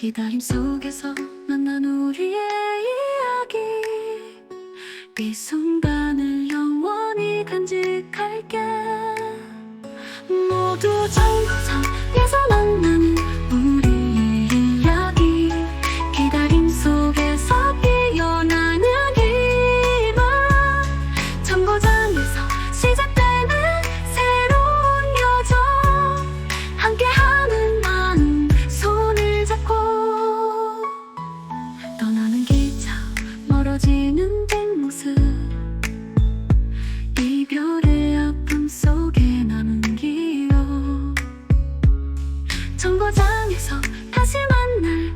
기다림 속에서 만난 우리의 이야기. 이 순간을 영원히 간직할게. 모두 정상 정거장에서 다시 만날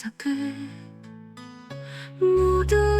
시작돼 모두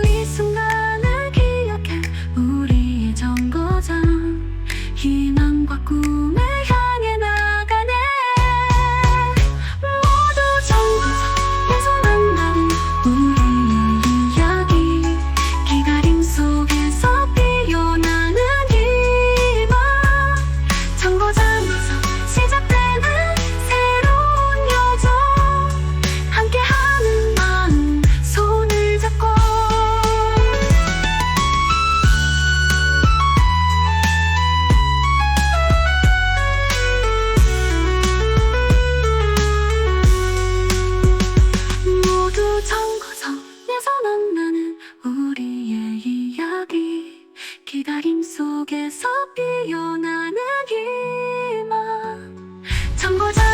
속에서 피어나는 희망 천고장